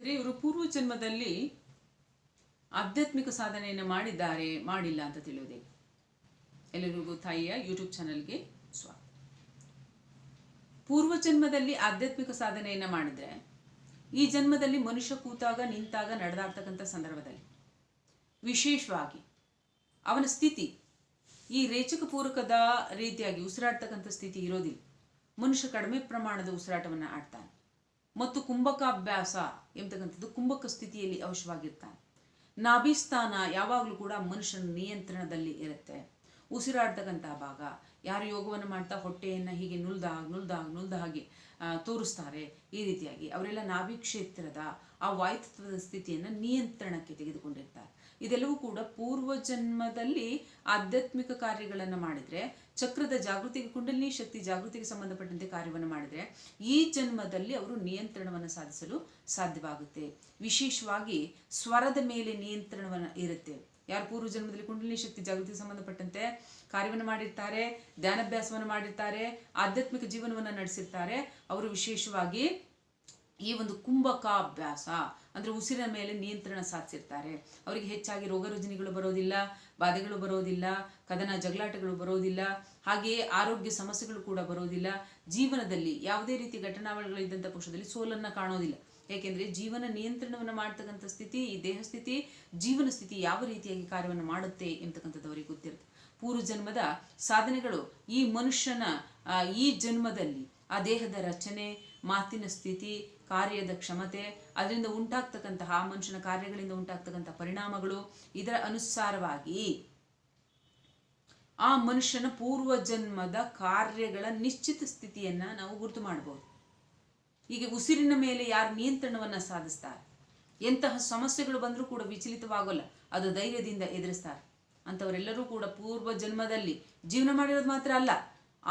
ಅಂದ್ರೆ ಇವರು ಪೂರ್ವ ಜನ್ಮದಲ್ಲಿ ಆಧ್ಯಾತ್ಮಿಕ ಸಾಧನೆಯನ್ನು ಮಾಡಿದ್ದಾರೆ, ಮಾಡಿಲ್ಲ ಅಂತ ತಿಳಿಯೋದೇ ಎಲ್ಲರಿಗೂ ತಾಯಿಯ ಯೂಟ್ಯೂಬ್ ಚಾನಲ್ಗೆ ಸ್ವಾಗತ. ಪೂರ್ವ ಜನ್ಮದಲ್ಲಿ ಆಧ್ಯಾತ್ಮಿಕ ಸಾಧನೆಯನ್ನು ಮಾಡಿದ್ರೆ, ಈ ಜನ್ಮದಲ್ಲಿ ಮನುಷ್ಯ ಕೂತಾಗ, ನಿಂತಾಗ ನಡೆದಾಡ್ತಕ್ಕಂಥ ಸಂದರ್ಭದಲ್ಲಿ ವಿಶೇಷವಾಗಿ ಅವನ ಸ್ಥಿತಿ, ಈ ರೇಚಕ ಪೂರಕದ ರೀತಿಯಾಗಿ ಉಸಿರಾಡ್ತಕ್ಕಂಥ ಸ್ಥಿತಿ ಇರೋದಿಲ್ಲ. ಮನುಷ್ಯ ಕಡಿಮೆ ಪ್ರಮಾಣದ ಉಸಿರಾಟವನ್ನು ಆಡ್ತಾನೆ. ಮತ್ತು ಕುಂಭಕಾಭ್ಯಾಸ ಎಂಬತಕ್ಕಂಥದ್ದು ಕುಂಭಕ ಸ್ಥಿತಿಯಲ್ಲಿ ಅವಶ್ಯವಾಗಿರ್ತಾನೆ. ನಾಭಿಸ್ಥಾನ ಯಾವಾಗಲೂ ಕೂಡ ಮನುಷ್ಯನ ನಿಯಂತ್ರಣದಲ್ಲಿ ಇರುತ್ತೆ. ಉಸಿರಾಡ್ತಕ್ಕಂಥ ಭಾಗ ಯಾರು ಯೋಗವನ್ನು ಮಾಡ್ತಾ ಹೊಟ್ಟೆಯನ್ನು ಹೀಗೆ ನುಲ್ದಾಗ ನುಲ್ದಾಗ ನುಲ್ದ ಹಾಗೆ ಆ, ತೋರಿಸ್ತಾರೆ ಈ ರೀತಿಯಾಗಿ. ಅವರೆಲ್ಲ ನಾಭಿ ಕ್ಷೇತ್ರದ ಆ ವಾಯುತತ್ವದ ಸ್ಥಿತಿಯನ್ನು ನಿಯಂತ್ರಣಕ್ಕೆ ತೆಗೆದುಕೊಂಡಿರ್ತಾರೆ. ಇದೆಲ್ಲವೂ ಕೂಡ ಪೂರ್ವ ಜನ್ಮದಲ್ಲಿ ಆಧ್ಯಾತ್ಮಿಕ ಕಾರ್ಯಗಳನ್ನು ಮಾಡಿದರೆ, ಚಕ್ರದ ಜಾಗೃತಿಗೆ, ಕುಂಡಲಿನಿ ಶಕ್ತಿ ಜಾಗೃತಿಗೆ ಸಂಬಂಧಪಟ್ಟಂತೆ ಕಾರ್ಯವನ್ನು ಮಾಡಿದರೆ, ಈ ಜನ್ಮದಲ್ಲಿ ಅವರು ನಿಯಂತ್ರಣವನ್ನು ಸಾಧಿಸಲು ಸಾಧ್ಯವಾಗುತ್ತೆ. ವಿಶೇಷವಾಗಿ ಸ್ವರದ ಮೇಲೆ ನಿಯಂತ್ರಣವನ್ನು ಇರುತ್ತೆ. ಯಾರು ಪೂರ್ವ ಜನ್ಮದಲ್ಲಿ ಕುಂಡಲಿನಿ ಶಕ್ತಿ ಜಾಗೃತಿಗೆ ಸಂಬಂಧಪಟ್ಟಂತೆ ಕಾರ್ಯವನ್ನು ಮಾಡಿರ್ತಾರೆ, ಧ್ಯಾನಾಭ್ಯಾಸವನ್ನು ಮಾಡಿರ್ತಾರೆ, ಆಧ್ಯಾತ್ಮಿಕ ಜೀವನವನ್ನು ನಡೆಸಿರ್ತಾರೆ, ಅವರು ವಿಶೇಷವಾಗಿ ಈ ಒಂದು ಕುಂಭಕಾಭ್ಯಾಸ ಅಂದರೆ ಉಸಿರಿನ ಮೇಲೆ ನಿಯಂತ್ರಣ ಸಾಧಿಸಿರ್ತಾರೆ. ಅವರಿಗೆ ಹೆಚ್ಚಾಗಿ ರೋಗ ರುಜಿನಿಗಳು ಬರೋದಿಲ್ಲ, ಬಾಧೆಗಳು ಬರೋದಿಲ್ಲ, ಕದನ ಜಗಳಾಟಗಳು ಬರೋದಿಲ್ಲ, ಹಾಗೆಯೇ ಆರೋಗ್ಯ ಸಮಸ್ಯೆಗಳು ಕೂಡ ಬರೋದಿಲ್ಲ. ಜೀವನದಲ್ಲಿ ಯಾವುದೇ ರೀತಿ ಘಟನಾವಳಿಗಳಿದ್ದಂಥ ಪಕ್ಷದಲ್ಲಿ ಸೋಲನ್ನು ಕಾಣೋದಿಲ್ಲ. ಏಕೆಂದರೆ ಜೀವನ ನಿಯಂತ್ರಣವನ್ನು ಮಾಡ್ತಕ್ಕಂಥ ಸ್ಥಿತಿ, ಈ ದೇಹ ಸ್ಥಿತಿ, ಜೀವನ ಸ್ಥಿತಿ ಯಾವ ರೀತಿಯಾಗಿ ಕಾರ್ಯವನ್ನು ಮಾಡುತ್ತೆ ಎಂತಕ್ಕಂಥದ್ದು ಅವರಿಗೆ ಗೊತ್ತಿರುತ್ತೆ. ಪೂರ್ವ ಜನ್ಮದ ಸಾಧನೆಗಳು ಈ ಮನುಷ್ಯನ ಈ ಜನ್ಮದಲ್ಲಿ ಆ ದೇಹದ ರಚನೆ, ಮಾತಿನ ಸ್ಥಿತಿ ಕಾರ್ಯದ ಕ್ಷಮತೆ, ಅದರಿಂದ ಉಂಟಾಗ್ತಕ್ಕಂತಹ ಮನುಷ್ಯನ ಕಾರ್ಯಗಳಿಂದ ಉಂಟಾಗ್ತಕ್ಕಂಥ ಪರಿಣಾಮಗಳು ಇದರ ಅನುಸಾರವಾಗಿ ಆ ಮನುಷ್ಯನ ಪೂರ್ವ ಜನ್ಮದ ಕಾರ್ಯಗಳ ನಿಶ್ಚಿತ ಸ್ಥಿತಿಯನ್ನ ನಾವು ಗುರುತು ಮಾಡಬಹುದು ಹೀಗೆ ಉಸಿರಿನ ಮೇಲೆ ಯಾರು ನಿಯಂತ್ರಣವನ್ನ ಸಾಧಿಸ್ತಾರೆ? ಎಂತಹ ಸಮಸ್ಯೆಗಳು ಬಂದರೂ ಕೂಡ ವಿಚಲಿತವಾಗೋಲ್ಲ, ಅದು ಧೈರ್ಯದಿಂದ ಎದುರಿಸ್ತಾರೆ. ಅಂಥವರೆಲ್ಲರೂ ಕೂಡ ಪೂರ್ವ ಜನ್ಮದಲ್ಲಿ ಜೀವನ ಮಾಡಿರೋದು ಮಾತ್ರ ಅಲ್ಲ,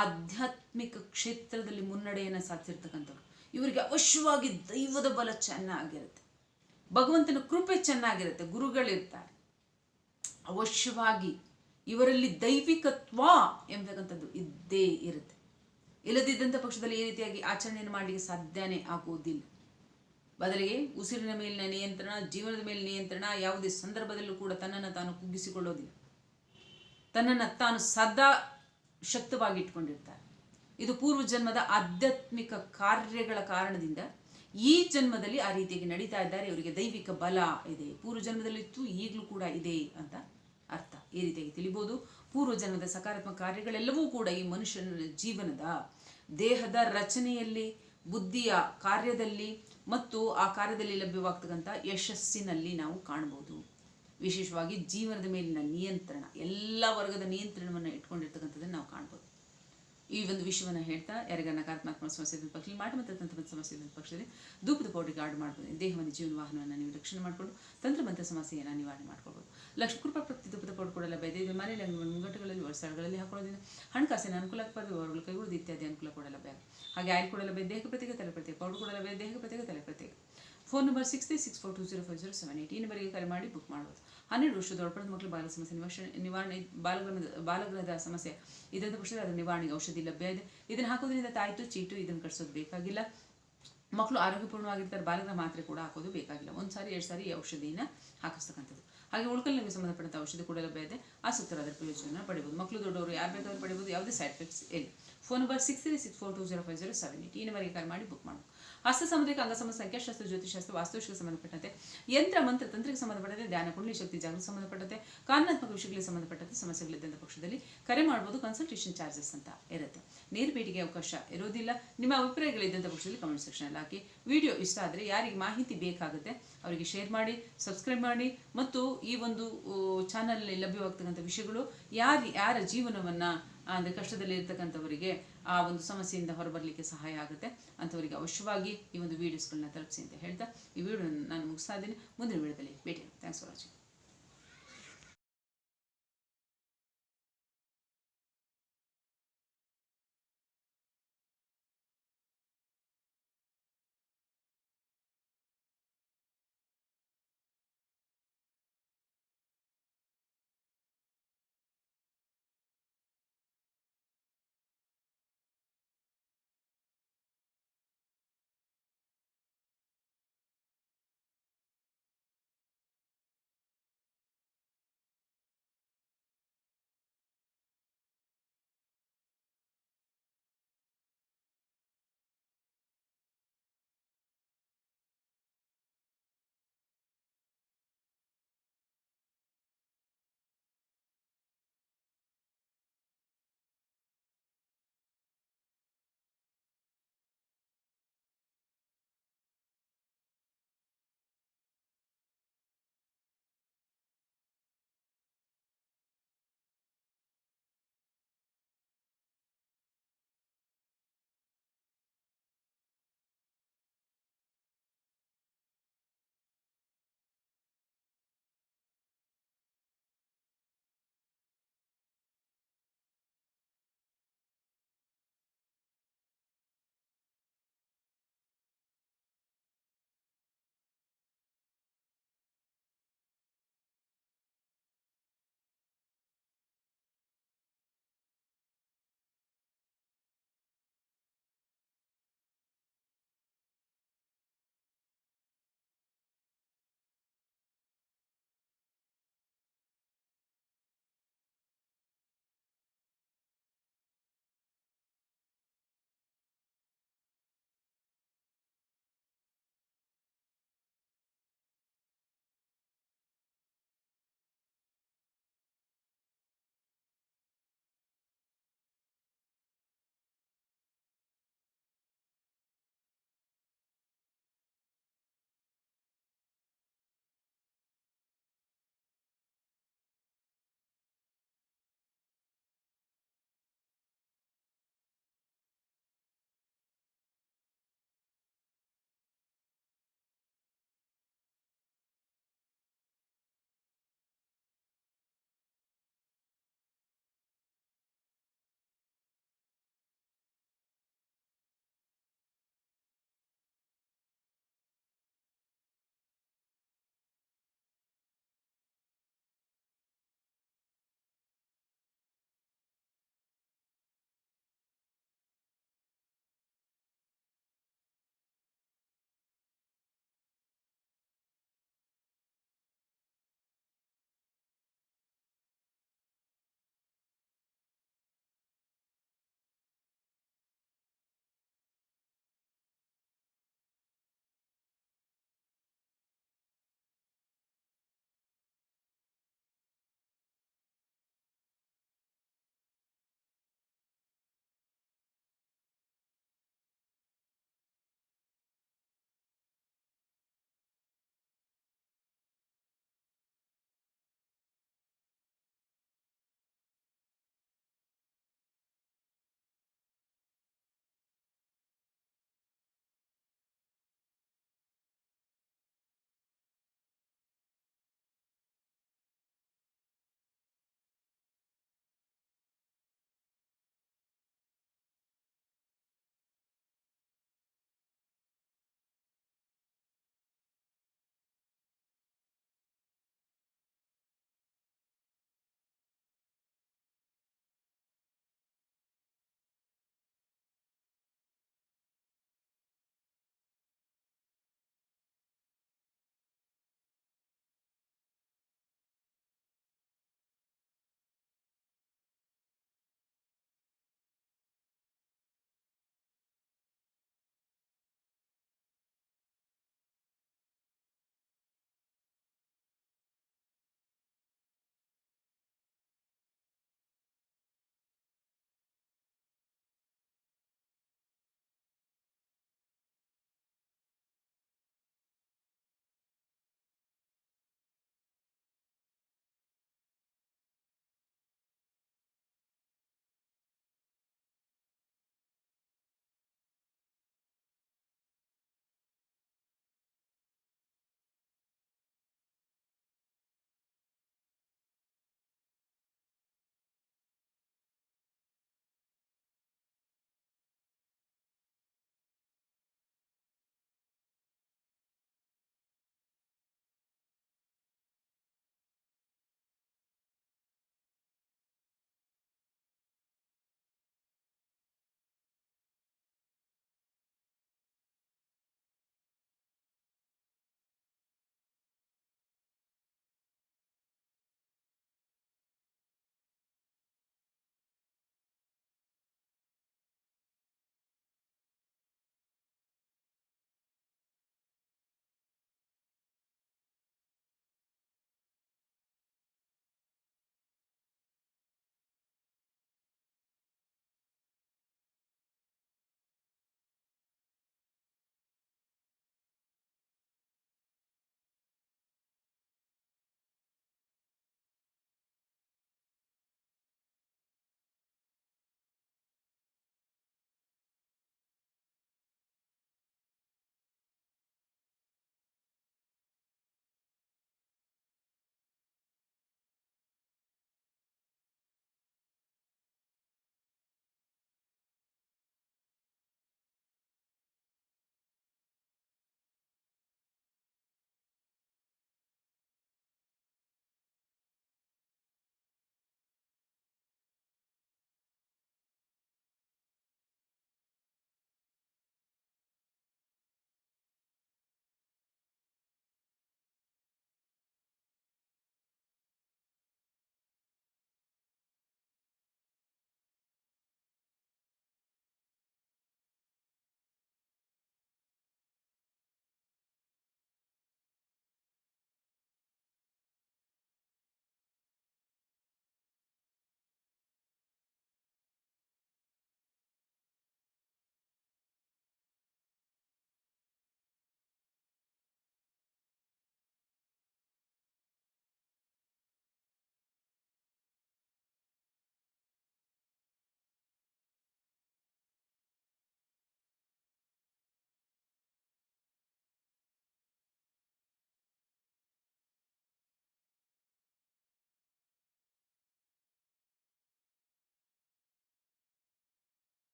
ಆಧ್ಯಾತ್ಮಿಕ ಕ್ಷೇತ್ರದಲ್ಲಿ ಮುನ್ನಡೆಯನ್ನು ಸಾಧಿಸಿರ್ತಕ್ಕಂಥವ್ರು. ಇವರಿಗೆ ಅವಶ್ಯವಾಗಿ ದೈವದ ಬಲ ಚೆನ್ನಾಗಿರುತ್ತೆ. ಭಗವಂತನ ಕೃಪೆ ಚೆನ್ನಾಗಿರುತ್ತೆ. ಗುರುಗಳಿರ್ತಾರೆ. ಅವಶ್ಯವಾಗಿ ಇವರಲ್ಲಿ ದೈವಿಕತ್ವ ಎಂಬತಕ್ಕಂಥದ್ದು ಇದ್ದೇ ಇರುತ್ತೆ. ಇಲ್ಲದಿದ್ದಂಥ ಪಕ್ಷದಲ್ಲಿ ಈ ರೀತಿಯಾಗಿ ಆಚರಣೆಯನ್ನು ಮಾಡಲಿಕ್ಕೆ ಸಾಧ್ಯನೇ ಆಗುವುದಿಲ್ಲ. ಬದಲಿಗೆ ಉಸಿರಿನ ಮೇಲಿನ ನಿಯಂತ್ರಣ, ಜೀವನದ ಮೇಲೆ ನಿಯಂತ್ರಣ ಯಾವುದೇ ಸಂದರ್ಭದಲ್ಲೂ ಕೂಡ ತನ್ನನ್ನು ತಾನು ಕುಗ್ಗಿಸಿಕೊಳ್ಳೋದಿಲ್ಲ. ತನ್ನನ್ನು ತಾನು ಸದಾ ಶಕ್ತವಾಗಿ ಇಟ್ಕೊಂಡಿರ್ತಾರೆ ಇದು ಪೂರ್ವ ಜನ್ಮದ ಆಧ್ಯಾತ್ಮಿಕ ಕಾರ್ಯಗಳ ಕಾರಣದಿಂದ ಈ ಜನ್ಮದಲ್ಲಿ ಆ ರೀತಿಯಾಗಿ ನಡೀತಾ ಇದ್ದಾರೆ. ಇವರಿಗೆ ದೈವಿಕ ಬಲ ಇದೆ. ಪೂರ್ವ ಜನ್ಮದಲ್ಲಿತ್ತು ಈಗಲೂ ಕೂಡ ಇದೆ ಅಂತ ಅರ್ಥ. ಈ ರೀತಿಯಾಗಿ ತಿಳಿಬೋದು. ಪೂರ್ವ ಜನ್ಮದ ಸಕಾರಾತ್ಮಕ ಕಾರ್ಯಗಳೆಲ್ಲವೂ ಕೂಡ ಈ ಮನುಷ್ಯನ ಜೀವನದ ದೇಹದ ರಚನೆಯಲ್ಲಿ, ಬುದ್ಧಿಯ ಕಾರ್ಯದಲ್ಲಿ ಮತ್ತು ಆ ಕಾರ್ಯದಲ್ಲಿ ಲಭ್ಯವಾಗ್ತಕ್ಕಂಥ ಯಶಸ್ಸಿನಲ್ಲಿ ನಾವು ಕಾಣಬಹುದು. ವಿಶೇಷವಾಗಿ ಜೀವನದ ಮೇಲಿನ ನಿಯಂತ್ರಣ, ಎಲ್ಲ ವರ್ಗದ ನಿಯಂತ್ರಣವನ್ನು ಇಟ್ಕೊಂಡಿರ್ತಕ್ಕಂಥದ್ದನ್ನು ನಾವು ಕಾಣ್ಬೋದು ಈ ಒಂದು ವಿಷಯವನ್ನು ಹೇಳ್ತಾ ಯಾರಿಗ ನಕಾರಾತ್ಮಕ ಸಮಸ್ಯೆ ಇದ್ದ ಪಕ್ಷದಲ್ಲಿ ಮಾಟ ಮತ್ತು ತಂತ್ರ ಸಮಸ್ಯೆ ಇದ್ದ ಪಕ್ಷದಲ್ಲಿ ಧೂಪದ ಪೌಡಿಗೆ ಗಾರ್ಡ್ ಮಾಡ್ಬೋದು. ದೇಹವನ್ನು, ಜೀವನ ವಾಹನವನ್ನು ನೀವು ರಕ್ಷಣೆ ಮಾಡಿಕೊಂಡು ತಂತ್ರಮಂತ್ರ ಸಮಸ್ಯೆಯನ್ನು ನಿವಾರಣೆ ಮಾಡ್ಕೊಳ್ಬೋದು. ಲಕ್ಷ ಕೃಪಾ ಪ್ರತಿ ಧೂಪದ ಪೌಡರ್ ಕೂಡ ಲಭ್ಯ ಇದೆ. ಮನೆಯಲ್ಲಿ ಮುಂಗಟ್ಟುಗಳಲ್ಲಿ ಸ್ಥಳಗಳಲ್ಲಿ ಹಾಕೊಳ್ಳೋದ್ರಿಂದ ಹಣಕಾಸಿನ ಅನುಕೂಲ ಆಗ್ಬಾರ್ದು ಅವರುಗಳು ಕೈಗೊಳ್ಳೋದು ಇತ್ಯಾದಿ ಅನುಕೂಲ ಕೊಡಲ್ಲ ಲಭ್ಯ ಹಾಗೆ ಆಯ್ಲ್ ಕೂಡ ಲಭ್ಯ ದೇಹಕ್ಕೆ ಪ್ರತ್ಯೇಕ, ತಲೆ ಪ್ರತ್ಯೇಕ, ಪೌಡರ್ ಕೂಡ ಲಭ್ಯ ದೇಹಕ್ಕೆ ಪ್ರತ್ಯೇಕ, ತಲೆ ಪ್ರತ್ಯೇಕ. Phone number six three six four two zero five zero seven eight ಈ ನಂಬರಿಗೆ ಕರೆ ಮಾಡಿ ಬುಕ್ ಮಾಡ್ಬೋದು. ಹನ್ನೆರಡು ವರ್ಷದ ಒಳಪಡದ ಮಕ್ಕಳು ಬಾಲ ಸಮಸ್ಯೆ ನಿವಾರಣೆ ನಿವಾರಣೆ ಬಾಲಗ್ರಹದ ಬಾಲಗ್ರಹದ ಸಮಸ್ಯೆ. ಇದಂತ ಪಕ್ಷದಲ್ಲಿ ಅದರ ನಿವಾರಣೆಗೆ ಔಷಧಿ ಲಭ್ಯ ಇದೆ. ಇದನ್ನು ಹಾಕೋದ್ರಿಂದ ತಾಯ್ತು, ಚೀಟು ಇದನ್ನು ಕಟ್ಸೋದು ಬೇಕಾಗಿಲ್ಲ. ಮಕ್ಕಳು ಆರೋಗ್ಯಪೂರ್ಣವಾಗಿರ್ತಾರೆ ಬಾಲಗ್ರಹ ಮಾತ್ರೆ ಕೂಡ ಹಾಕೋದು ಬೇಕಾಗಿಲ್ಲ. ಒಂದು ಸಾರಿ ಎರಡು ಸಾರಿ ಈ ಔಷಧಿನ ಹಾಕಿಸ್ತಕ್ಕಂಥದ್ದು. ಹಾಗೆ ಉಳ್ಕಲ್ಲಿಗೆ ಸಂಬಂಧಪಟ್ಟಂಥ ಔಷಧಿ ಕೂಡ ಲಭ್ಯ ಇದೆ. ಆ ಸೂತ್ರ ಅದರ ಪ್ರಯೋಜನ ಪಡಿಬೋದು. ಮಕ್ಕಳು ದೊಡ್ಡವರು ಯಾರು ಬೇಕಾದ್ರೂ ಪಡಿಬೋದು. ಯಾವುದೇ ಸೈಡ್ ಎಫೆಕ್ಟ್ಸ್ ಇಲ್ಲ. Phone number six three six four two zero five zero seven eight ಈ ನಂಬರಿಗೆ ಕಾಲ್ ಮಾಡಿ ಬುಕ್ ಮಾಡಬೇಕು. ಹಸ್ತ ಸಾಮುದ್ರಿಕ ಅಂಗಸಮ ಸಂಖ್ಯಾಶಾಸ್ತ್ರ ಜ್ಯೋತಿಷಾಸ್ತ್ರ ವಾಸ್ತುಶಿಗೆ ಸಂಬಂಧಪಟ್ಟಂತೆ, ಯಂತ್ರ, ಮಂತ್ರ ತಂತ್ರಕ್ಕೆ ಸಂಬಂಧಪಟ್ಟಂತೆ, ಧ್ಯಾನ, ಕುಂಡಲಿ ಶಕ್ತಿ, ಜಾಗೃತಿ ಸಂಬಂಧಪಟ್ಟಂತೆ, ಕಾನೂನಾತ್ಮಕ ವಿಷಯಗಳಿಗೆ ಸಂಬಂಧಪಟ್ಟಂತೆ ಸಮಸ್ಯೆಗಳಿದ್ದಂಥ ಪಕ್ಷದಲ್ಲಿ ಕರೆ ಮಾಡ್ಬೋದು ಕನ್ಸಲ್ಟೇಷನ್ ಚಾರ್ಜಸ್ ಅಂತ ಇರುತ್ತೆ. ನೇರ ಭೇಟಿಗೆ ಅವಕಾಶ ಇರೋದಿಲ್ಲ. ನಿಮ್ಮ ಅಭಿಪ್ರಾಯಗಳಿದ್ದಂಥ ಪಕ್ಷದಲ್ಲಿ ಕಮೆಂಟ್ ಸೆಕ್ಷನಲ್ಲಿ ಹಾಕಿ. ವಿಡಿಯೋ ಇಷ್ಟ ಆದರೆ ಯಾರಿಗೆ ಮಾಹಿತಿ ಬೇಕಾಗುತ್ತೆ ಅವರಿಗೆ ಶೇರ್ ಮಾಡಿ ಸಬ್ಸ್ಕ್ರೈಬ್ ಮಾಡಿ ಮತ್ತು ಈ ಒಂದು ಚಾನಲ್ನಲ್ಲಿ ಲಭ್ಯವಾಗ್ತಕ್ಕಂಥ ವಿಷಯಗಳು ಯಾರು, ಯಾರ ಜೀವನವನ್ನು ಅಂದರೆ ಕಷ್ಟದಲ್ಲಿ ಇರ್ತಕ್ಕಂಥವರಿಗೆ ಆ ಒಂದು ಸಮಸ್ಯೆಯಿಂದ ಹೊರಬರಲಿಕ್ಕೆ ಸಹಾಯ ಆಗುತ್ತೆ. ಅಂಥವರಿಗೆ ಅವಶ್ಯವಾಗಿ ಈ ಒಂದು ವೀಡಿಯೋಸ್ಗಳನ್ನ ತಲುಪಿಸಿ ಅಂತ ಹೇಳ್ತಾ ಈ ವಿಡಿಯೋ ನಾನು ಮುಗಿಸ್ತಾ ಇದ್ದೀನಿ. ಮುಂದಿನ ವಿಡಿಯೋದಲ್ಲಿ ಭೇಟಿ ಥ್ಯಾಂಕ್ಸ್ ಫಾರ್ ವಾಚಿಂಗ್